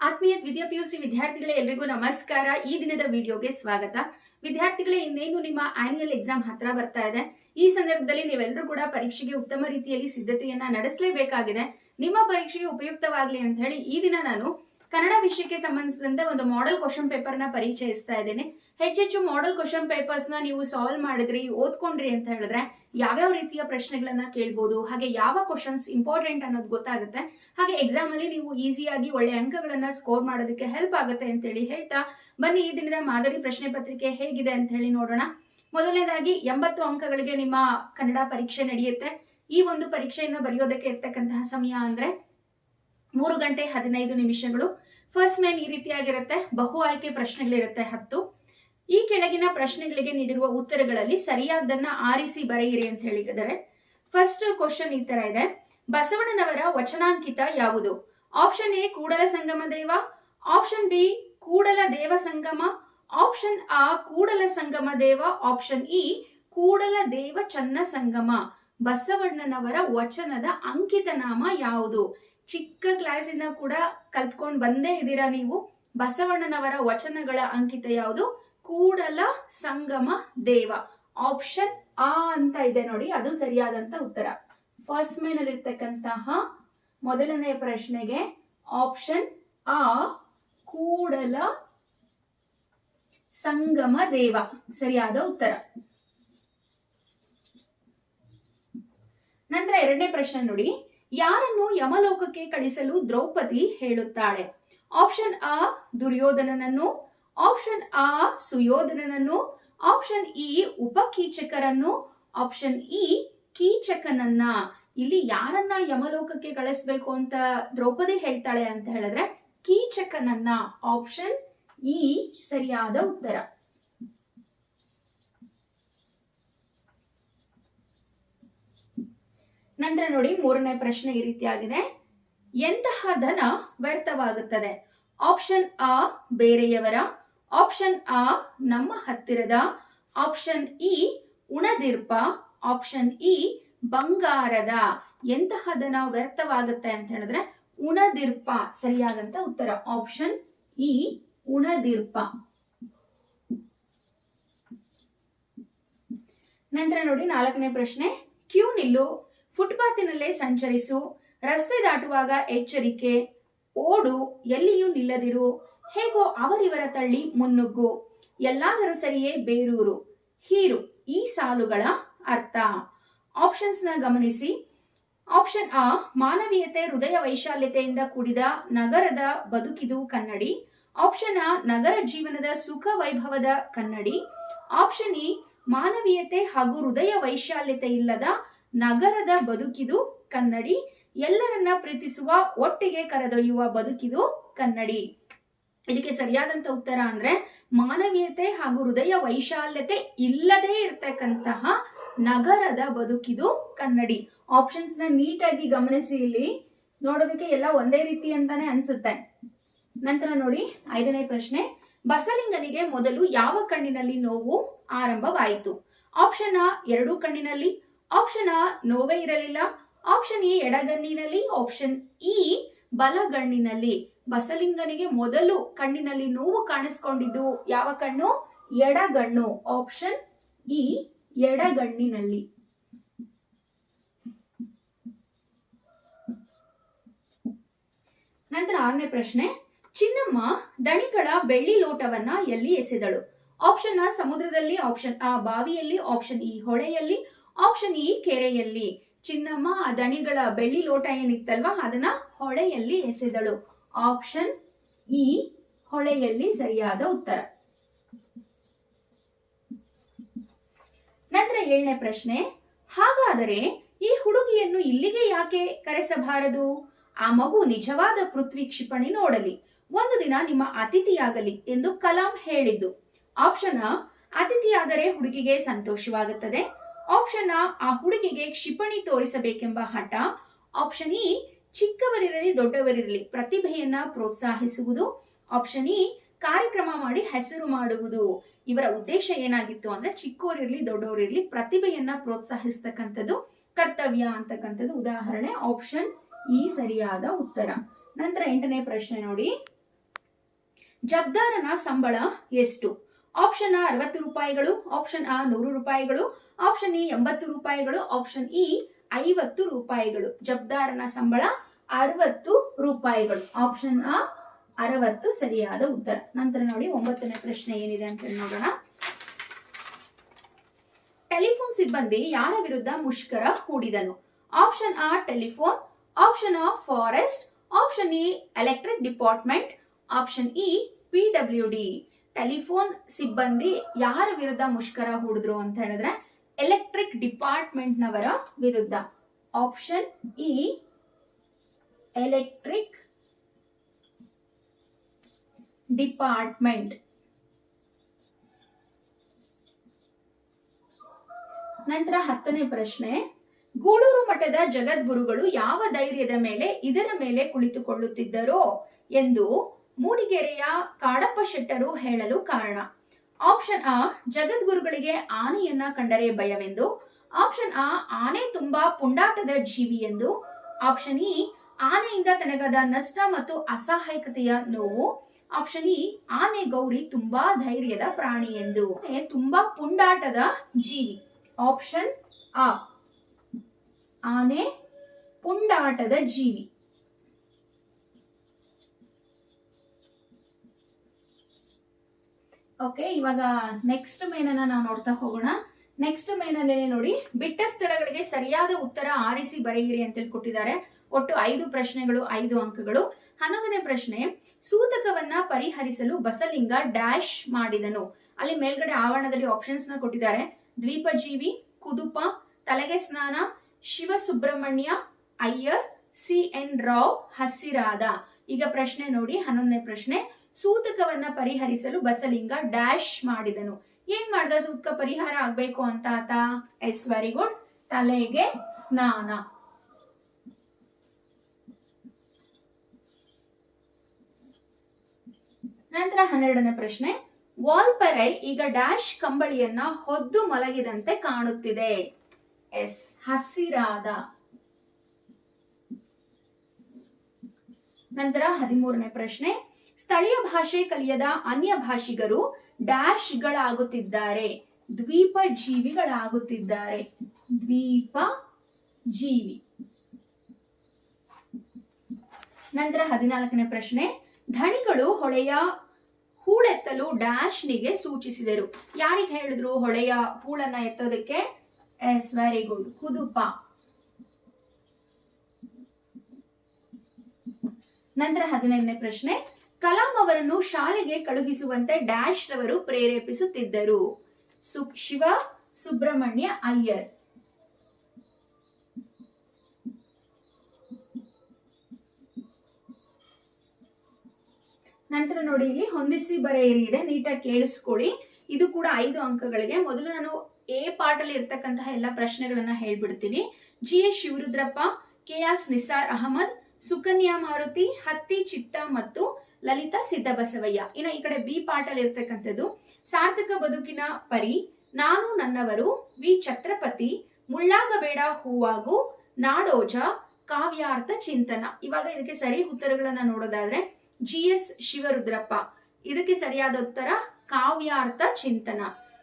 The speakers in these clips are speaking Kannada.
ಆತ್ಮೀಯ ದ್ವಿತೀಯ ಪಿಯುಸಿ ವಿದ್ಯಾರ್ಥಿಗಳೇ, ಎಲ್ರಿಗೂ ನಮಸ್ಕಾರ. ಈ ದಿನದ ವಿಡಿಯೋಗೆ ಸ್ವಾಗತ. ವಿದ್ಯಾರ್ಥಿಗಳೇ, ಇನ್ನೇನು ನಿಮ್ಮ ಆನ್ಯುಯಲ್ ಎಕ್ಸಾಮ್ ಹತ್ರ ಬರ್ತಾ ಇದೆ? ಈ ಸಂದರ್ಭದಲ್ಲಿ ನೀವೆಲ್ಲರೂ ಕೂಡ ಪರೀಕ್ಷೆಗೆ ಉತ್ತಮ ರೀತಿಯಲ್ಲಿ ಸಿದ್ಧತೆಯನ್ನ ನಡೆಸಲೇಬೇಕಾಗಿದೆ. ನಿಮ್ಮ ಪರೀಕ್ಷೆಗೆ ಉಪಯುಕ್ತವಾಗಲಿ ಅಂತ ಹೇಳಿ ಈ ದಿನ ನಾನು ಕನ್ನಡ ವಿಷಯಕ್ಕೆ ಸಂಬಂಧಿಸಿದಂತೆ ಒಂದು ಮಾಡೆಲ್ ಕ್ವಶನ್ ಪೇಪರ್ನ ಪರಿಚಯಿಸ್ತಾ ಇದ್ದೇನೆ. ಹೆಚ್ಚೆಚ್ಚು ಮಾಡೆಲ್ ಕ್ವಶನ್ ಪೇಪರ್ಸ್ನ ನೀವು ಸಾಲ್ವ್ ಮಾಡಿದ್ರಿ, ಓದ್ಕೊಂಡ್ರಿ ಅಂತ ಹೇಳಿದ್ರೆ ಯಾವ್ಯಾವ ರೀತಿಯ ಪ್ರಶ್ನೆಗಳನ್ನ ಕೇಳ್ಬೋದು, ಹಾಗೆ ಯಾವ ಕ್ವಶನ್ಸ್ ಇಂಪಾರ್ಟೆಂಟ್ ಅನ್ನೋದು ಗೊತ್ತಾಗುತ್ತೆ. ಹಾಗೆ ಎಕ್ಸಾಮ್ ಅಲ್ಲಿ ನೀವು ಈಸಿಯಾಗಿ ಒಳ್ಳೆ ಅಂಕಗಳನ್ನ ಸ್ಕೋರ್ ಮಾಡೋದಕ್ಕೆ ಹೆಲ್ಪ್ ಆಗುತ್ತೆ ಅಂತ ಹೇಳಿ ಹೇಳ್ತಾ ಬನ್ನಿ ಈ ದಿನದ ಮಾದರಿ ಪ್ರಶ್ನೆ ಪತ್ರಿಕೆ ಹೇಗಿದೆ ಅಂತ ಹೇಳಿ ನೋಡೋಣ. ಮೊದಲನೇದಾಗಿ, ಎಂಬತ್ತು ಅಂಕಗಳಿಗೆ ನಿಮ್ಮ ಕನ್ನಡ ಪರೀಕ್ಷೆ ನಡೆಯುತ್ತೆ. ಈ ಒಂದು ಪರೀಕ್ಷೆಯನ್ನು ಬರೆಯೋದಕ್ಕೆ ಇರ್ತಕ್ಕಂತಹ ಸಮಯ ಅಂದ್ರೆ ಮೂರು ಗಂಟೆ ಹದಿನೈದು ನಿಮಿಷಗಳು. ಫಸ್ಟ್ ಮೇನ್ ಈ ರೀತಿಯಾಗಿರುತ್ತೆ. ಬಹು ಆಯ್ಕೆ ಪ್ರಶ್ನೆಗಳಿರುತ್ತೆ ಹತ್ತು. ಈ ಕೆಳಗಿನ ಪ್ರಶ್ನೆಗಳಿಗೆ ನೀಡಿರುವ ಉತ್ತರಗಳಲ್ಲಿ ಸರಿಯಾದ್ದನ್ನ ಆರಿಸಿ ಬರೆಯಿರಿ ಅಂತ ಹೇಳಿದ್ದಾರೆ ಫಸ್ಟ್ ಕ್ವಶನ್ ಈ ತರ ಇದೆ. ಬಸವಣ್ಣನವರ ವಚನಾಂಕಿತ ಯಾವುದು? Option A, Kudala Sangama Deva. Option B, ಕೂಡಲ ದೇವ ಸಂಗಮ. ಆಪ್ಷನ್ ಆ, ಕೂಡಲ ಸಂಗಮ ದೇವ. ಆಪ್ಷನ್ ಇ, ಕೂಡಲ ದೇವ ಚನ್ನ ಸಂಗಮ. ಬಸವಣ್ಣನವರ ವಚನದ ಅಂಕಿತ ನಾಮ ಯಾವುದು? ಚಿಕ್ಕ ಕ್ಲಾಸಿಂದ ಕೂಡ ಕಲ್ತ್ಕೊಂಡು ಬಂದೇ ಇದ್ದೀರಾ ನೀವು? ಬಸವಣ್ಣನವರ ವಚನಗಳ ಅಂಕಿತ ಯಾವುದು? ಕೂಡಲ ಸಂಗಮ ದೇವ. ಆಪ್ಷನ್ ಆ ಅಂತ ಇದೆ ನೋಡಿ, ಅದು ಸರಿಯಾದಂತ ಉತ್ತರ. ಫಸ್ಟ್ ಮೇನಲ್ಲಿ ಇರ್ತಕ್ಕಂತಹ ಮೊದಲನೇ ಪ್ರಶ್ನೆಗೆ ಆಪ್ಷನ್ ಆ, ಕೂಡಲ ಸಂಗಮ ದೇವ. ಸರಿಯಾದ ಉತ್ತರ. ನಂತರ ಎರಡನೇ ಪ್ರಶ್ನೆ ನೋಡಿ. ಯಾರನ್ನು ಯಮಲೋಕಕ್ಕೆ ಕಳಿಸಲು ದ್ರೌಪದಿ ಹೇಳುತ್ತಾಳೆ? ಆಪ್ಷನ್ ಅ ದುರ್ಯೋಧನನನ್ನು. ಆಪ್ಷನ್ ಅ ಸುಯೋಧನನನ್ನು. ಆಪ್ಷನ್ ಇ ಉಪಕೀಚಕರನ್ನು. ಆಪ್ಷನ್ ಇ ಕೀಚಕನನ್ನ. ಇಲ್ಲಿ ಯಾರನ್ನ ಯಮಲೋಕಕ್ಕೆ ಕಳಿಸ್ಬೇಕು ಅಂತ ದ್ರೌಪದಿ ಹೇಳ್ತಾಳೆ ಅಂತ ಹೇಳಿದ್ರೆ ಕೀಚಕನನ್ನ. ಆಪ್ಷನ್ ಇ ಸರಿಯಾದ ಉತ್ತರ. ನಂತರ ನೋಡಿ ಮೂರನೇ ಪ್ರಶ್ನೆ ಈ ರೀತಿಯಾಗಿದೆ ಎಂತಹ ಧನ ವ್ಯರ್ಥವಾಗುತ್ತದೆ? ಆಪ್ಷನ್ ಅ ಬೇರೆಯವರ. ಆಪ್ಷನ್ ಅ ನಮ್ಮ ಹತ್ತಿರದ. ಆಪ್ಷನ್ ಇ ಉಣದಿರ್ಪ. ಆಪ್ಷನ್ ಇ ಬಂಗಾರದ. ಎಂತಹ ಧನ ವ್ಯರ್ಥವಾಗುತ್ತೆ ಅಂತ ಹೇಳಿದ್ರೆ ಉಣದಿರ್ಪ, ಸರಿಯಾದಂತ ಉತ್ತರ. ಆಪ್ಷನ್ ಇ ಉಣದಿರ್ಪ. ನಂತರ ನೋಡಿ ನಾಲ್ಕನೇ ಪ್ರಶ್ನೆ, ಕ್ಯೂ ನಿಲ್ಲು. ಫುಟ್ಪಾತಿನಲ್ಲೇ ಸಂಚರಿಸು. ರಸ್ತೆ ದಾಟುವಾಗ ಎಚ್ಚರಿಕೆ. ಓಡು, ಎಲ್ಲಿಯೂ ನಿಲ್ಲದಿರು. ಹೇಗೋ ಅವರಿವರ ತಳ್ಳಿ ಮುನ್ನುಗ್ಗು. ಎಲ್ಲಾದರೂ ಸರಿಯೇ ಬೇರೂರು. ಹೀರು, ಈ ಸಾಲುಗಳ ಅರ್ಥ. ಆಪ್ಷನ್ಸ್ನ ಗಮನಿಸಿ. ಆಪ್ಷನ್ ಆ, ಮಾನವೀಯತೆ, ಹೃದಯ ವೈಶಾಲ್ಯತೆಯಿಂದ ಕೂಡಿದ ನಗರದ ಬದುಕಿದು ಕನ್ನಡಿ. ಆಪ್ಷನ್ ಆ, ನಗರ ಜೀವನದ ಸುಖ ವೈಭವದ ಕನ್ನಡಿ. ಆಪ್ಷನ್ ಇ ಮಾನವೀಯತೆ ಹಾಗೂ ಹೃದಯ ವೈಶಾಲ್ಯತೆ ಇಲ್ಲದ ನಗರದ ಬದುಕಿದು ಕನ್ನಡಿ. ಎಲ್ಲರನ್ನ ಪ್ರೀತಿಸುವ, ಒಟ್ಟಿಗೆ ಕರೆದೊಯ್ಯುವ ಬದುಕಿದು ಕನ್ನಡಿ. ಇದಕ್ಕೆ ಸರಿಯಾದಂತ ಉತ್ತರ ಅಂದ್ರೆ ಮಾನವೀಯತೆ ಹಾಗೂ ಹೃದಯ ವೈಶಾಲ್ಯತೆ ಇಲ್ಲದೆ ಇರ್ತಕ್ಕಂತಹ ನಗರದ ಬದುಕಿದು ಕನ್ನಡಿ. ಆಪ್ಷನ್ಸ್ನ ನೀಟಾಗಿ ಗಮನಿಸಿ ಇಲ್ಲಿ. ನೋಡೋದಕ್ಕೆ ಎಲ್ಲ ಒಂದೇ ರೀತಿ ಅಂತಾನೆ ಅನ್ಸುತ್ತೆ. ನಂತರ ನೋಡಿ, ಐದನೇ ಪ್ರಶ್ನೆ. ಬಸಲಿಂಗನಿಗೆ ಮೊದಲು ಯಾವ ಕಣ್ಣಿನಲ್ಲಿ ನೋವು ಆರಂಭವಾಯಿತು? ಆಪ್ಷನ್ ಎರಡು ಕಣ್ಣಿನಲ್ಲಿ. ಆಪ್ಷನ್ ಆ ನೋವೇ ಇರಲಿಲ್ಲ. ಆಪ್ಷನ್ ಎ ಎಡಗಣ್ಣಿನಲ್ಲಿ. ಆಪ್ಷನ್ ಇ ಬಲಗಣ್ಣಿನಲ್ಲಿ. ಬಸಲಿಂಗನಿಗೆ ಮೊದಲು ಕಣ್ಣಿನಲ್ಲಿ ನೋವು ಕಾಣಿಸ್ಕೊಂಡಿದ್ದು ಯಾವ ಕಣ್ಣು? ಎಡಗಣ್ಣು. ಆಪ್ಷನ್ ಇ ಎಡಗಣ್ಣಿನಲ್ಲಿ. ನಂತರ ಆರನೇ ಪ್ರಶ್ನೆ. ಚಿನ್ನಮ್ಮ ದಣಿಗಳ ಬೆಳ್ಳಿ ಲೋಟವನ್ನ ಎಲ್ಲಿ ಎಸೆದಳು? ಆಪ್ಷನ್ ಆ ಸಮುದ್ರದಲ್ಲಿ. ಆಪ್ಷನ್ ಆ ಬಾವಿಯಲ್ಲಿ. ಆಪ್ಷನ್ ಇ ಹೊಳೆಯಲ್ಲಿ. ಆಪ್ಷನ್ ಇ ಕೆರೆಯಲ್ಲಿ. ಚಿನ್ನಮ್ಮ ಆ ದಣಿಗಳ ಬೆಳ್ಳಿ ಲೋಟ ಏನಿತ್ತಲ್ವಾ? ಅದನ್ನ ಹೊಳೆಯಲ್ಲಿ ಎಸೆದಳು. ಆಪ್ಷನ್ ಇ ಹೊಳೆಯಲ್ಲಿ ಸರಿಯಾದ ಉತ್ತರ. ನಂತರ ಏಳನೇ ಪ್ರಶ್ನೆ. ಹಾಗಾದರೆ ಈ ಹುಡುಗಿಯನ್ನು ಇಲ್ಲಿಗೆ ಯಾಕೆ ಕರೆಸಬಾರದು? ಆ ಮಗು ನಿಜವಾದ ಪೃಥ್ವಿ ಕ್ಷಿಪಣಿ ನೋಡಲಿ. ಒಂದು ದಿನ ನಿಮ್ಮ ಅತಿಥಿಯಾಗಲಿ ಎಂದು ಕಲಾಂ ಹೇಳಿದ್ದು. ಆಪ್ಷನ್ ಅತಿಥಿಯಾದರೆ ಹುಡುಗಿಗೆ ಸಂತೋಷವಾಗುತ್ತದೆ. ಆಪ್ಷನ್ ಆ ಹುಡುಗಿಗೆ ಕ್ಷಿಪಣಿ ತೋರಿಸಬೇಕೆಂಬ ಹಠ. ಆಪ್ಷನ್ ಇ ಚಿಕ್ಕವರಿರಲಿ ದೊಡ್ಡವರಿರಲಿ ಪ್ರತಿಭೆಯನ್ನ ಪ್ರೋತ್ಸಾಹಿಸುವುದು. ಆಪ್ಷನ್ ಇ ಕಾರ್ಯಕ್ರಮ ಮಾಡಿ ಹೆಸರು ಮಾಡುವುದು. ಇವರ ಉದ್ದೇಶ ಏನಾಗಿತ್ತು ಅಂದ್ರೆ ಚಿಕ್ಕವರಿರಲಿ ದೊಡ್ಡವರಿರಲಿ ಪ್ರತಿಭೆಯನ್ನ ಪ್ರೋತ್ಸಾಹಿಸ್ತಕ್ಕಂಥದ್ದು, ಕರ್ತವ್ಯ ಅಂತಕ್ಕಂಥದ್ದು ಉದಾಹರಣೆ. ಆಪ್ಷನ್ ಈ ಸರಿಯಾದ ಉತ್ತರ. ನಂತರ ಎಂಟನೇ ಪ್ರಶ್ನೆ ನೋಡಿ. ಜಬ್ದಾರನ ಸಂಬಳ ಎಷ್ಟು? ಆಪ್ಷನ್ ಆ ಅರವತ್ತು ರೂಪಾಯಿಗಳು. ಆಪ್ಷನ್ ಆ ನೂರು ರೂಪಾಯಿಗಳು. ಆಪ್ಷನ್ ಇ ಎಂಬತ್ತು ರೂಪಾಯಿಗಳು. ಆಪ್ಷನ್ ಇ ಐವತ್ತು ರೂಪಾಯಿಗಳು. ಜಬ್ದಾರನ ಸಂಬಳ, ಅರವತ್ತು ರೂಪಾಯಿಗಳು. ಆಪ್ಷನ್ ಆ ಅರವತ್ತು ಸರಿಯಾದ ಉತ್ತರ. ನಂತರ ನೋಡಿ ಒಂಬತ್ತನೇ ಪ್ರಶ್ನೆ ಏನಿದೆ ಅಂತ ನೋಡೋಣ. ಟೆಲಿಫೋನ್ ಸಿಬ್ಬಂದಿ ಯಾರ ವಿರುದ್ಧ ಮುಷ್ಕರ ಹೂಡಿದನು? ಆಪ್ಷನ್ ಆ ಟೆಲಿಫೋನ್ ಆಪ್ಷನ್ ಆ forest option E electric department option ಇ ಪಿ ಡಬ್ಲ್ಯೂ ಡಿ ಟೆಲಿಫೋನ್ ಸಿಬ್ಬಂದಿ ಯಾರ ವಿರುದ್ಧ ಮುಷ್ಕರ ಹೂಡಿದ್ರು ಅಂತ ಹೇಳಿದ್ರೆ ಎಲೆಕ್ಟ್ರಿಕ್ ಡಿಪಾರ್ಟ್ಮೆಂಟ್ ನವರ ವಿರುದ್ಧ. Option E, electric department. ನಂತರ ಹತ್ತನೇ ಪ್ರಶ್ನೆ, ಗೂಳೂರು ಮಠದ ಜಗದ್ಗುರುಗಳು ಯಾವ ಧೈರ್ಯದ ಮೇಲೆ ಇದರ ಮೇಲೆ ಕುಳಿತುಕೊಳ್ಳುತ್ತಿದ್ದರೋ ಎಂದು ಮೂಡಿಗೆರೆಯ ಕಾಡಪ್ಪ ಶೆಟ್ಟರು ಹೇಳಲು ಕಾರಣ. ಆಪ್ಷನ್ ಆ, ಜಗದ್ಗುರುಗಳಿಗೆ ಆನೆಯನ್ನ ಕಂಡರೆ ಭಯವೆಂದು. ಆಪ್ಷನ್ ಆ, ಆನೆ ತುಂಬಾ ಪುಂಡಾಟದ ಜೀವಿ ಎಂದು. ಆಪ್ಷನ್ ಇ, ಆನೆಯಿಂದ ತನಗಾದ ನಷ್ಟ ಮತ್ತು ಅಸಹಾಯಕತೆಯ ನೋವು. ಆಪ್ಷನ್ ಇ, ಆನೆ ಗೌರಿ ತುಂಬಾ ಧೈರ್ಯದ ಪ್ರಾಣಿ ಎಂದು. ತುಂಬಾ ಪುಂಡಾಟದ ಜೀವಿ. ಆಪ್ಷನ್ ಆ, ಆನೆ ಪುಂಡಾಟದ ಜೀವಿ. ಓಕೆ ಇವಾಗ ನೆಕ್ಸ್ಟ್ ಮೇನನ್ನ ನಾವು ನೋಡ್ತಾ ಹೋಗೋಣ. ನೆಕ್ಸ್ಟ್ ಮೇನಲ್ಲೇ ನೋಡಿ, ಬಿಟ್ಟ ಸ್ಥಳಗಳಿಗೆ ಸರಿಯಾದ ಉತ್ತರ ಆರಿಸಿ ಬರೆಯಿರಿ ಅಂತ ಹೇಳಿ ಕೊಟ್ಟಿದ್ದಾರೆ ಒಟ್ಟು ಐದು ಪ್ರಶ್ನೆಗಳು, ಐದು ಅಂಕಗಳು. ಹನ್ನೊಂದನೇ ಪ್ರಶ್ನೆ, ಸೂತಕವನ್ನ ಪರಿಹರಿಸಲು ಬಸಲಿಂಗ ಡ್ಯಾಶ್ ಮಾಡಿದನು. ಅಲ್ಲಿ ಮೇಲ್ಗಡೆ ಆವರಣದಲ್ಲಿ ಆಪ್ಷನ್ಸ್ನ ಕೊಟ್ಟಿದ್ದಾರೆ. ದ್ವೀಪಜೀವಿ, ಕುದುಪ, ತಲೆಗೆ ಸ್ನಾನ ಶಿವ ಸುಬ್ರಹ್ಮಣ್ಯ ಅಯ್ಯರ್, ಸಿ ಎನ್ ರಾವ್, ಹಸಿರಾದ. ಈಗ ಪ್ರಶ್ನೆ ನೋಡಿ, ಹನ್ನೊಂದನೇ ಪ್ರಶ್ನೆ. ಸೂತಕವನ್ನ ಪರಿಹರಿಸಲು ಬಸಲಿಂಗ ಡ್ಯಾಶ್ ಮಾಡಿದನು. ಏನ್ ಮಾಡ್ದ ಸೂತಕ ಪರಿಹಾರ ಆಗ್ಬೇಕು ಅಂತ ಆತ? ಎಸ್ ವೆರಿ ಗುಡ್ ತಲೆಗೆ ಸ್ನಾನ. ನಂತರ ಹನ್ನೆರಡನೇ ಪ್ರಶ್ನೆ. ವಾಲ್ಪರೈ ಈಗ ಡ್ಯಾಶ್ ಕಂಬಳಿಯನ್ನ ಹೊದ್ದು ಮಲಗಿದಂತೆ ಕಾಣುತ್ತಿದೆ. ಎಸ್, ಹಸಿರಾದ. ನಂತರ ಹದಿಮೂರನೇ ಪ್ರಶ್ನೆ. ಸ್ಥಳೀಯ ಭಾಷೆ ಕಲಿಯದ ಅನ್ಯ ಭಾಷಿಗರು ಡ್ಯಾಶ್ ಗಳಾಗುತ್ತಿದ್ದಾರೆ ದ್ವೀಪ ಜೀವಿಗಳಾಗುತ್ತಿದ್ದಾರೆ ದ್ವೀಪ ಜೀವಿ ನಂತರ ಹದಿನಾಲ್ಕನೇ ಪ್ರಶ್ನೆ, ಧಣಿಗಳು ಹೊಳೆಯ ಹೂಳೆತ್ತಲು ಡ್ಯಾಶ್ನಿಗೆ ಸೂಚಿಸಿದರು. ಯಾರಿಗೆ ಹೇಳಿದ್ರು ಹೊಳೆಯ ಹೂಳನ್ನ ಎತ್ತೋದಕ್ಕೆ? Yes, very good. ಕುದುಪ. ನಂತರ ಹದಿನೈದನೇ ಪ್ರಶ್ನೆ ಕಲಾಂ ಅವರನ್ನು ಶಾಲೆಗೆ ಕಳುಹಿಸುವಂತೆ ಡ್ಯಾಶ್ ರವರು ಪ್ರೇರೇಪಿಸುತ್ತಿದ್ದರು. ಸು, ಶಿವ ಸುಬ್ರಹ್ಮಣ್ಯ ಅಯ್ಯರ್. ನಂತರ ನೋಡಿ, ಇಲ್ಲಿ ಹೊಂದಿಸಿ ಬರೆಯಿರಿ, ಇದೆ ನೀಟಾಗಿ ಕೇಳಿಸ್ಕೊಳ್ಳಿ. ಇದು ಕೂಡ ಐದು ಅಂಕಗಳಿಗೆ. ಮೊದಲು ನಾನು ಎ ಪಾರ್ಟ್ ಅಲ್ಲಿ ಇರ್ತಕ್ಕಂತಹ ಎಲ್ಲ ಪ್ರಶ್ನೆಗಳನ್ನ ಹೇಳ್ಬಿಡ್ತೀನಿ. G S Shivarudrappa, K S Nisar Ahmad, Sukanya Maruti, ಹತ್ತಿ ಚಿತ್ತ ಮತ್ತು ಲಲಿತಾ ಸಿದ್ದಬಸವಯ್ಯ. ಇನ್ನ ಈ ಕಡೆ ಬಿ ಅಲ್ಲಿ ಇರ್ತಕ್ಕಂಥದ್ದು. ಸಾರ್ಥಕ ಬದುಕಿನ ಪರಿ, ನಾನು ನನ್ನವರು, ವಿ ಛತ್ರಪತಿ, ಮುಳ್ಳಾಗಬೇಡ ಹೂವಾಗು, ನಾಡೋಜ, ಕಾವ್ಯಾರ್ಥ ಚಿಂತನ. ಇವಾಗ ಇದಕ್ಕೆ ಸರಿ ಉತ್ತರಗಳನ್ನ ನೋಡೋದಾದ್ರೆ, ಜಿ ಎಸ್ ಶಿವರುದ್ರಪ್ಪ. ಇದಕ್ಕೆ ಸರಿಯಾದ ಉತ್ತರ, ಕಾವ್ಯಾರ್ಥ ಚಿಂತನ.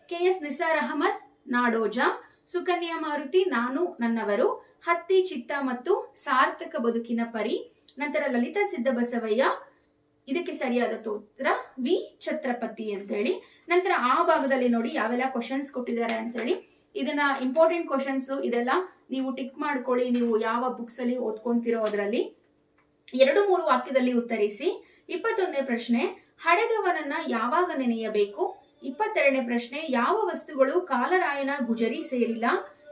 ಕೆ ಎಸ್ ನಿಸಾರ್ ಅಹಮದ್, ನಾಡೋಜ. ಸುಕನ್ಯಾ ಮಾರುತಿ, ನಾನು ನನ್ನವರು. ಹತ್ತಿ ಚಿತ್ತ ಮತ್ತು ಸಾರ್ಥಕ ಬದುಕಿನ ಪರಿ. ನಂತರ ಲಲಿತಾ ಸಿದ್ದಬಸವಯ್ಯ. ಇದಕ್ಕೆ ಸರಿಯಾದ ಉತ್ತರ ವಿ ಛತ್ರಪತಿ ಅಂತೇಳಿ. ನಂತರ ಆ ಭಾಗದಲ್ಲಿ ನೋಡಿ ಯಾವೆಲ್ಲ ಕ್ವಶನ್ಸ್ ಕೊಟ್ಟಿದ್ದಾರೆ ಅಂತೇಳಿ. ಇದನ್ನ ಇಂಪಾರ್ಟೆಂಟ್ ಕ್ವಶನ್ಸ್ ಇದೆಲ್ಲ ನೀವು ಟಿಕ್ ಮಾಡ್ಕೊಳ್ಳಿ, ನೀವು ಯಾವ ಬುಕ್ಸ್ ಅಲ್ಲಿ ಓದ್ಕೊಂತಿರೋ ಅದರಲ್ಲಿ. ಎರಡು ಮೂರು ವಾಕ್ಯದಲ್ಲಿ ಉತ್ತರಿಸಿ. ಇಪ್ಪತ್ತೊಂದನೇ ಪ್ರಶ್ನೆ ಹಡೆದವನನ್ನ ಯಾವಾಗ ನೆನೆಯಬೇಕು? ಇಪ್ಪತ್ತೆರಡನೇ ಪ್ರಶ್ನೆ, ಯಾವ ವಸ್ತುಗಳು ಕಾಲರಾಯನ ಗುಜರಿ ಸೇರಿಲ್ಲ?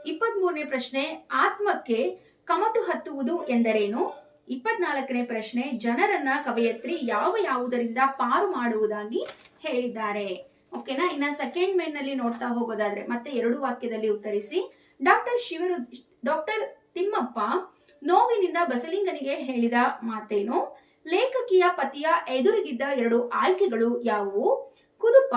ಇಪ್ಪತ್ತ್ ಮೂರನೇ ಪ್ರಶ್ನೆ, ಆತ್ಮಕ್ಕೆ ಕಮಟು ಹತ್ತುವುದು ಎಂದರೇನು? ಇಪ್ಪತ್ನಾಲ್ಕನೇ ಪ್ರಶ್ನೆ, ಜನರನ್ನ ಕವಯತ್ರಿ ಯಾವ ಯಾವುದರಿಂದ ಪಾರು ಮಾಡುವುದಾಗಿ ಹೇಳಿದ್ದಾರೆ. ಓಕೆನಾ? ಇನ್ನ ಸೆಕೆಂಡ್ ಮೇನ್ನಲ್ಲಿ ನೋಡ್ತಾ ಹೋಗೋದಾದ್ರೆ ಮತ್ತೆ ಎರಡು ವಾಕ್ಯದಲ್ಲಿ ಉತ್ತರಿಸಿ. ಡಾಕ್ಟರ್ ಶಿವರು, ಡಾಕ್ಟರ್ ತಿಮ್ಮಪ್ಪ ನೋವಿನಿಂದ ಬಸಲಿಂಗನಿಗೆ ಹೇಳಿದ ಮಾತೇನು? ಲೇಖಕಿಯ ಪತಿಯ ಎದುರಿಗಿದ್ದ ಎರಡು ಆಯ್ಕೆಗಳು ಯಾವುವು? ಕುದುಪ,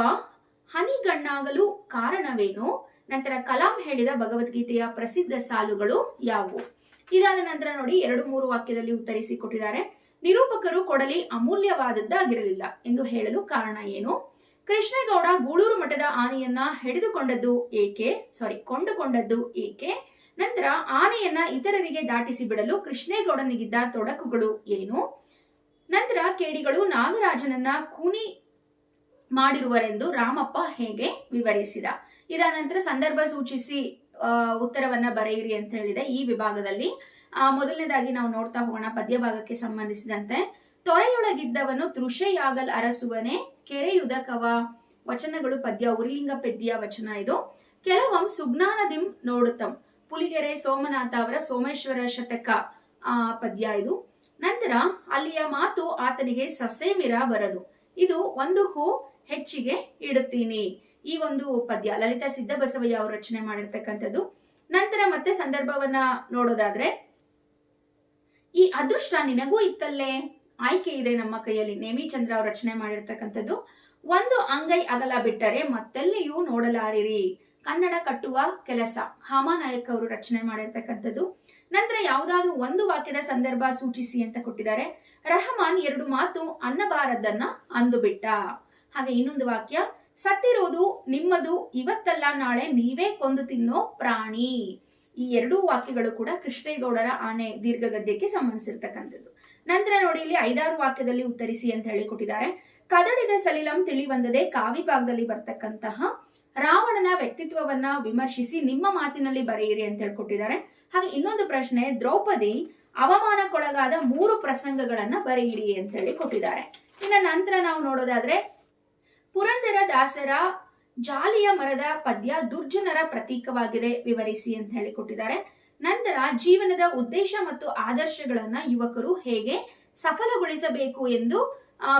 ಹನಿಗಣ್ಣಾಗಲು ಕಾರಣವೇನು? ನಂತರ ಕಲಾಂ ಹೇಳಿದ ಭಗವದ್ಗೀತೆಯ ಪ್ರಸಿದ್ಧ ಸಾಲುಗಳು ಯಾವುವು? ಇದಾದ ನಂತರ ನೋಡಿ ಎರಡು ಮೂರು ವಾಕ್ಯದಲ್ಲಿ ಉತ್ತರಿಸಿ ಕೊಟ್ಟಿದ್ದಾರೆ. ನಿರೂಪಕರು ಕೊಡಲಿ ಅಮೂಲ್ಯವಾದದ್ದಾಗಿರಲಿಲ್ಲ ಎಂದು ಹೇಳಲು ಕಾರಣ ಏನು? ಕೃಷ್ಣೇಗೌಡ ಗೂಳೂರು ಮಠದ ಆನೆಯನ್ನ ಹಿಡಿದುಕೊಂಡದ್ದು ಏಕೆ? ಸಾರಿ ಕೊಂಡುಕೊಂಡದ್ದು ಏಕೆ? ನಂತರ ಆನೆಯನ್ನ ಇತರರಿಗೆ ದಾಟಿಸಿ ಬಿಡಲು ಕೃಷ್ಣೇಗೌಡನಿಗಿದ್ದ ತೊಡಕುಗಳು ಏನು? ನಂತರ ಕೇಡಿಗಳು ನಾಗರಾಜನನ್ನ ಕೂನಿ ಮಾಡಿರುವರೆಂದು ರಾಮಪ್ಪ ಹೇಗೆ ವಿವರಿಸಿದ? ಇದಾದ ನಂತರ ಸಂದರ್ಭ ಸೂಚಿಸಿ. ಉತ್ತರವನ್ನ ಬರೆಯಿರಿ ಅಂತ ಹೇಳಿದೆ ಈ ವಿಭಾಗದಲ್ಲಿ. ಮೊದಲನೇದಾಗಿ ನಾವು ನೋಡ್ತಾ ಹೋಗೋಣ ಪದ್ಯ ಭಾಗಕ್ಕೆ ಸಂಬಂಧಿಸಿದಂತೆ. ತೊರೆಯೊಳಗಿದ್ದವನು ತೃಷೆಯಾಗಲ್ ಅರಸುವನೆ, ಕೆರೆಯುದಕವ. ವಚನಗಳು ಪದ್ಯ, ಉರಿಲಿಂಗ ಪದ್ಯ ವಚನ ಇದು. ಕೆಲವಂ ಸುಜ್ಞಾನದಿಂ ನೋಡುತ್ತಂ. ಪುಲಿಗೆರೆ, ಸೋಮನಾಥ ಅವರ ಸೋಮೇಶ್ವರ ಶತಕ, ಆ, ಪದ್ಯ ಇದು. ನಂತರ ಅಲ್ಲಿಯ ಮಾತು ಆತನಿಗೆ ಸಸೇಮಿರ ಬರದು. ಇದು ಒಂದು ಹೂ ಹೆಚ್ಚಿಗೆ ಇಡುತ್ತೀನಿ. ಈ ಒಂದು ಪದ್ಯ ಲಲಿತಾ ಸಿದ್ದಬಸವಯ್ಯ ಅವರು ರಚನೆ ಮಾಡಿರ್ತಕ್ಕಂಥದ್ದು. ನಂತರ ಮತ್ತೆ ಸಂದರ್ಭವನ್ನ ನೋಡೋದಾದ್ರೆ, ಈ ಅದೃಷ್ಟ ನಿನಗೂ ಇತ್ತಲ್ಲೇ? ಆಯ್ಕೆ ಇದೆ ನಮ್ಮ ಕೈಯಲ್ಲಿ. ನೇಮಿಚಂದ್ರ ಅವರು ರಚನೆ ಮಾಡಿರ್ತಕ್ಕಂಥದ್ದು. ಒಂದು ಅಂಗೈ ಅಗಲ ಬಿಟ್ಟರೆ ಮತ್ತೆಲ್ಲಿಯೂ ನೋಡಲಾರಿರಿ. ಕನ್ನಡ ಕಟ್ಟುವ ಕೆಲಸ. ಹಾಮಾನಾಯಕ್ ಅವರು ರಚನೆ ಮಾಡಿರ್ತಕ್ಕಂಥದ್ದು. ನಂತರ ಯಾವುದಾದ್ರೂ ಒಂದು ವಾಕ್ಯದ ಸಂದರ್ಭ ಸೂಚಿಸಿ ಅಂತ ಕೊಟ್ಟಿದ್ದಾರೆ. ರಹಮಾನ್ ಎರಡು ಮಾತು ಅನ್ನಬಾರದನ್ನ ಅಂದು ಬಿಟ್ಟ ಹಾಗೆ ಇನ್ನೊಂದು ವಾಕ್ಯ ಸತ್ತಿರೋದು ನಿಮ್ಮದು, ಇವತ್ತಲ್ಲ ನಾಳೆ ನೀವೇ ಕೊಂದು ತಿನ್ನೋ ಪ್ರಾಣಿ. ಈ ಎರಡೂ ವಾಕ್ಯಗಳು ಕೂಡ ಕೃಷ್ಣೇಗೌಡರ ಆನೆ ದೀರ್ಘ ಗದ್ಯಕ್ಕೆ ಸಂಬಂಧಿಸಿರ್ತಕ್ಕಂಥದ್ದು. ನಂತರ ನೋಡಿ, ಇಲ್ಲಿ ಐದಾರು ವಾಕ್ಯದಲ್ಲಿ ಉತ್ತರಿಸಿ ಅಂತ ಹೇಳಿ ಕೊಟ್ಟಿದ್ದಾರೆ. ಕದಡಿದ ಸಲಿಲಂ ತಿಳಿವಂದದೆ ಕಾವಿ ಭಾಗದಲ್ಲಿ ಬರ್ತಕ್ಕಂತಹ ರಾವಣನ ವ್ಯಕ್ತಿತ್ವವನ್ನ ವಿಮರ್ಶಿಸಿ ನಿಮ್ಮ ಮಾತಿನಲ್ಲಿ ಬರೆಯಿರಿ ಅಂತ ಹೇಳ್ಕೊಟ್ಟಿದ್ದಾರೆ ಹಾಗೆ ಇನ್ನೊಂದು ಪ್ರಶ್ನೆ, ದ್ರೌಪದಿ ಅವಮಾನಕ್ಕೊಳಗಾದ ಮೂರು ಪ್ರಸಂಗಗಳನ್ನ ಬರೆಯಿರಿ ಅಂತ ಹೇಳಿ ಕೊಟ್ಟಿದ್ದಾರೆ. ಇನ್ನ ನಂತರ ನಾವು ನೋಡೋದಾದ್ರೆ ಪುರಂದರ ದಾಸರ ಜಾಲಿಯ ಮರದ ಪದ್ಯ ದುರ್ಜನರ ಪ್ರತೀಕವಾಗಿದೆ ವಿವರಿಸಿ ಅಂತ ಹೇಳಿ ಕೊಟ್ಟಿದ್ದಾರೆ. ನಂತರ ಜೀವನದ ಉದ್ದೇಶ ಮತ್ತು ಆದರ್ಶಗಳನ್ನ ಯುವಕರು ಹೇಗೆ ಸಫಲಗೊಳಿಸಬೇಕು ಎಂದು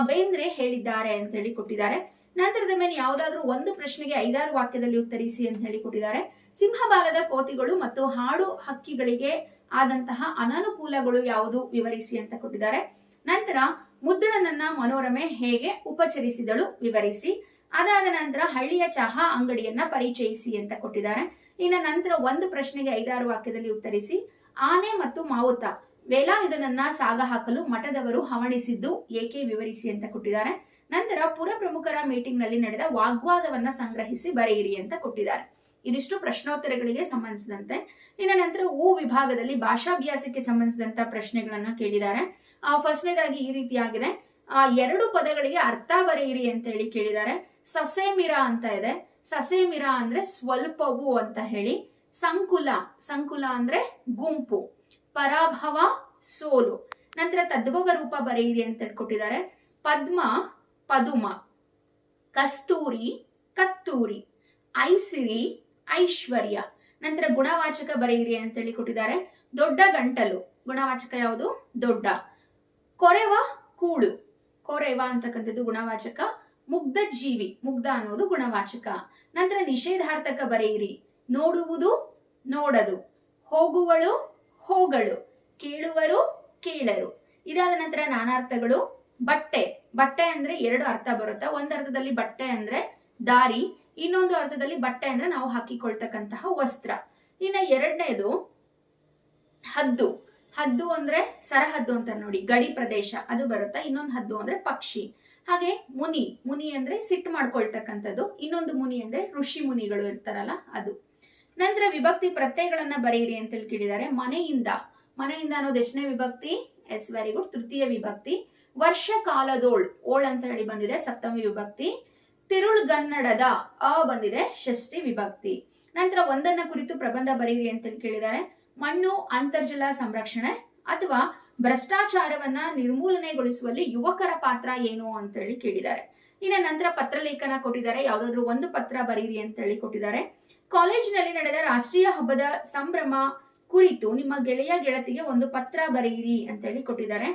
ಬೇಂದ್ರೆ ಹೇಳಿದ್ದಾರೆ ಅಂತ ಹೇಳಿ ಕೊಟ್ಟಿದ್ದಾರೆ. ನಂತರದ ಮೇಲೆ ಯಾವುದಾದ್ರೂ ಒಂದು ಪ್ರಶ್ನೆಗೆ ಐದಾರು ವಾಕ್ಯದಲ್ಲಿ ಉತ್ತರಿಸಿ ಅಂತ ಹೇಳಿ ಕೊಟ್ಟಿದ್ದಾರೆ. ಸಿಂಹಬಾಲದ ಕೋತಿಗಳು ಮತ್ತು ಹಾಡು ಹಕ್ಕಿಗಳಿಗೆ ಆದಂತಹ ಅನನುಕೂಲಗಳು ಯಾವುದು ವಿವರಿಸಿ ಅಂತ ಕೊಟ್ಟಿದ್ದಾರೆ. ನಂತರ ಮುದ್ರಣನನ್ನ ಮನೋರಮೆ ಹೇಗೆ ಉಪಚರಿಸಿದಳು ವಿವರಿಸಿ. ಅದಾದ ನಂತರ ಹಳ್ಳಿಯ ಚಹಾ ಅಂಗಡಿಯನ್ನ ಪರಿಚಯಿಸಿ ಅಂತ ಕೊಟ್ಟಿದ್ದಾರೆ. ಇನ್ನು ನಂತರ ಒಂದು ಪ್ರಶ್ನೆಗೆ ಐದಾರು ವಾಕ್ಯದಲ್ಲಿ ಉತ್ತರಿಸಿ. ಆನೆ ಮತ್ತು ಮಾವುತ, ವೇಲಾಯುಧನನ್ನ ಸಾಗ ಹಾಕಲು ಮಠದವರು ಹವಣಿಸಿದ್ದು ಏಕೆ ವಿವರಿಸಿ ಅಂತ ಕೊಟ್ಟಿದ್ದಾರೆ. ನಂತರ ಪುರ ಪ್ರಮುಖರ ಮೀಟಿಂಗ್ನಲ್ಲಿ ನಡೆದ ವಾಗ್ವಾದವನ್ನ ಸಂಗ್ರಹಿಸಿ ಬರೆಯಿರಿ ಅಂತ ಕೊಟ್ಟಿದ್ದಾರೆ. ಇದಿಷ್ಟು ಪ್ರಶ್ನೋತ್ತರಗಳಿಗೆ ಸಂಬಂಧಿಸಿದಂತೆ. ಇನ್ನ ನಂತರ ಓ ವಿಭಾಗದಲ್ಲಿ ಭಾಷಾಭ್ಯಾಸಕ್ಕೆ ಸಂಬಂಧಿಸಿದಂತ ಪ್ರಶ್ನೆಗಳನ್ನ ಕೇಳಿದ್ದಾರೆ. ಫಸ್ಟ್ನೇದಾಗಿ ಈ ರೀತಿಯಾಗಿದೆ. ಆ ಎರಡು ಪದಗಳಿಗೆ ಅರ್ಥ ಬರೆಯಿರಿ ಅಂತ ಹೇಳಿ ಕೇಳಿದ್ದಾರೆ. ಸಸೇಮಿರಾ ಅಂತ ಇದೆ. ಸಸೇಮಿರಾ ಅಂದ್ರೆ ಸ್ವಲ್ಪವು ಅಂತ ಹೇಳಿ. ಸಂಕುಲ ಸಂಕುಲ ಅಂದ್ರೆ ಗುಂಪು. ಪರಾಭವ, ಸೋಲು. ನಂತರ ತದ್ಭವ ರೂಪ ಬರೆಯಿರಿ ಅಂತ ಹೇಳ್ಕೊಟ್ಟಿದ್ದಾರೆ. ಪದ್ಮ, ಪದುಮ. ಕಸ್ತೂರಿ, ಕತ್ತೂರಿ. ಐಸಿರಿ ಐಶ್ವರ್ಯ. ನಂತರ ಗುಣವಾಚಕ ಬರೆಯಿರಿ ಅಂತ ಹೇಳಿ ಕೊಟ್ಟಿದ್ದಾರೆ. ದೊಡ್ಡ ಗಂಟಲು. ಗುಣವಾಚಕ ಯಾವುದು? ದೊಡ್ಡ. ಕೊರೆವ ಕೂಳು. ಕೊರೆವ ಅಂತಕ್ಕಂಥದ್ದು ಗುಣವಾಚಕ. ಮುಗ್ಧ ಜೀವಿ. ಮುಗ್ಧ ಅನ್ನೋದು ಗುಣವಾಚಕ. ನಂತರ ನಿಷೇಧಾರ್ಥಕ ಬರೆಯಿರಿ. ನೋಡುವುದು, ನೋಡದು. ಹೋಗುವಳು, ಹೋಗಳು. ಕೇಳುವರು, ಕೇಳರು. ಇದಾದ ನಂತರ ನಾನಾರ್ಥಗಳು. ಬಟ್ಟೆ. ಬಟ್ಟೆ ಅಂದ್ರೆ ಎರಡು ಅರ್ಥ ಬರುತ್ತೆ? ಒಂದರ್ಥದಲ್ಲಿ ಬಟ್ಟೆ ಅಂದ್ರೆ ದಾರಿ ಇನ್ನೊಂದು ಅರ್ಥದಲ್ಲಿ ಬಟ್ಟೆ ಅಂದ್ರೆ ನಾವು ಹಾಕಿಕೊಳ್ತಕ್ಕಂತಹ ವಸ್ತ್ರ. ಇನ್ನ ಎರಡನೇದು ಹದ್ದು. ಹದ್ದು ಅಂದ್ರೆ ಸರಹದ್ದು ಅಂತ ನೋಡಿ, ಗಡಿ ಪ್ರದೇಶ, ಅದು ಬರುತ್ತಾ? ಇನ್ನೊಂದು ಹದ್ದು ಅಂದ್ರೆ ಪಕ್ಷಿ. ಹಾಗೆ ಮುನಿ ಮುನಿ ಅಂದ್ರೆ ಸಿಟ್ಟು ಮಾಡ್ಕೊಳ್ತಕ್ಕಂಥದ್ದು. ಇನ್ನೊಂದು ಮುನಿ ಅಂದ್ರೆ ಋಷಿ ಮುನಿಗಳು ಇರ್ತಾರಲ್ಲ, ಅದು. ನಂತರ ವಿಭಕ್ತಿ ಪ್ರತ್ಯಯಗಳನ್ನ ಬರೆಯಿರಿ ಅಂತ ಕೇಳಿದ್ದಾರೆ. ಮನೆಯಿಂದ. ಮನೆಯಿಂದ ಅನ್ನೋದು ಎಷ್ಟನೇ ವಿಭಕ್ತಿ? Yes, very good. ತೃತೀಯ ವಿಭಕ್ತಿ. ವರ್ಷ ಕಾಲದೋಳ್ ಓಳ್ ಅಂತ ಹೇಳಿ ಬಂದಿದೆ, ಸಪ್ತಮಿ ವಿಭಕ್ತಿ. ತಿರುಳ್ಗನ್ನಡದ ಅ ಬಂದಿದೆ ಷಷ್ಠಿ ವಿಭಕ್ತಿ. ನಂತರ ಒಂದನ್ನ ಕುರಿತು ಪ್ರಬಂಧ ಬರೆಯಿರಿ ಅಂತ ಕೇಳಿದ್ದಾರೆ ಮಣ್ಣು, ಅಂತರ್ಜಲ ಸಂರಕ್ಷಣೆ ಅಥವಾ ಭ್ರಷ್ಟಾಚಾರವನ್ನ ನಿರ್ಮೂಲನೆಗೊಳಿಸುವಲ್ಲಿ ಯುವಕರ ಪಾತ್ರ ಏನು ಅಂತ ಹೇಳಿ ಕೇಳಿದ್ದಾರೆ ಇನ್ನ ನಂತರ ಪತ್ರಲೇಖನ ಕೊಟ್ಟಿದ್ದಾರೆ. ಯಾವ್ದಾದ್ರು ಒಂದು ಪತ್ರ ಬರೀರಿ ಅಂತ ಹೇಳಿ ಕೊಟ್ಟಿದ್ದಾರೆ. ಕಾಲೇಜಿನಲ್ಲಿ ನಡೆದ ರಾಷ್ಟ್ರೀಯ ಹಬ್ಬದ ಸಂಭ್ರಮ ಕುರಿತು ನಿಮ್ಮ ಗೆಳೆಯ ಗೆಳತಿಗೆ ಒಂದು ಪತ್ರ ಬರೆಯಿರಿ ಅಂತ ಹೇಳಿ ಕೊಟ್ಟಿದ್ದಾರೆ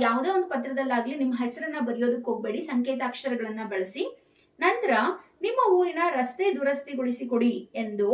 ಯಾವುದೇ ಒಂದು ಪತ್ರದಲ್ಲಾಗ್ಲಿ ನಿಮ್ಮ ಹೆಸರನ್ನ ಬರೆಯೋದಕ್ಕೆ ಹೋಗ್ಬೇಡಿ, ಸಂಕೇತಾಕ್ಷರಗಳನ್ನ ಬಳಸಿ. ನಂತರ ನಿಮ್ಮ ಊರಿನ ರಸ್ತೆ ದುರಸ್ತಿಗೊಳಿಸಿಕೊಡಿ ಎಂದು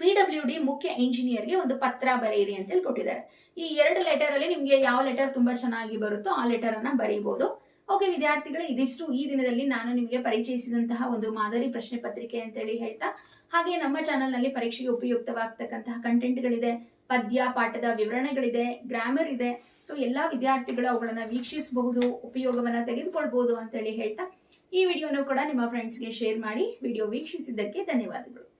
ಪಿ ಡಬ್ಲ್ಯೂ ಡಿ ಮುಖ್ಯ ಇಂಜಿನಿಯರ್ಗೆ ಒಂದು ಪತ್ರ ಬರೆಯಿರಿ ಅಂತ ಹೇಳಿ ಕೊಟ್ಟಿದ್ದಾರೆ. ಈ ಎರಡು ಲೆಟರ್ ಅಲ್ಲಿ ನಿಮ್ಗೆ ಯಾವ ಲೆಟರ್ ತುಂಬಾ ಚೆನ್ನಾಗಿ ಬರುತ್ತೋ ಆ ಲೆಟರ್ ಅನ್ನ ಬರೀಬಹುದು ಓಕೆ ವಿದ್ಯಾರ್ಥಿಗಳೇ, ಇದಿಷ್ಟು ಈ ದಿನದಲ್ಲಿ ನಾನು ನಿಮಗೆ ಪರಿಚಯಿಸಿದಂತಹ ಒಂದು ಮಾದರಿ ಪ್ರಶ್ನೆ ಪತ್ರಿಕೆ ಅಂತ ಹೇಳಿ ಹೇಳ್ತಾ ಹಾಗೆ ನಮ್ಮ ಚಾನೆಲ್ನಲ್ಲಿ ಪರೀಕ್ಷೆಗೆ ಉಪಯುಕ್ತವಾಗ್ತಕ್ಕಂತಹ ಕಂಟೆಂಟ್ಗಳಿದೆ ಪದ್ಯ, ಪಾಠದ ವಿವರಣೆಗಳಿದೆ ಗ್ರಾಮರ್ ಇದೆ. ಸೊ ಎಲ್ಲಾ ವಿದ್ಯಾರ್ಥಿಗಳು ಅವುಗಳನ್ನ ವೀಕ್ಷಿಸಬಹುದು, ಉಪಯೋಗವನ್ನ ತೆಗೆದುಕೊಳ್ಬಹುದು ಅಂತೇಳಿ ಹೇಳ್ತಾ ಈ ವಿಡಿಯೋನು ಕೂಡ ನಿಮ್ಮ ಫ್ರೆಂಡ್ಸ್ಗೆ ಶೇರ್ ಮಾಡಿ ವಿಡಿಯೋ ವೀಕ್ಷಿಸಿದ್ದಕ್ಕೆ ಧನ್ಯವಾದಗಳು.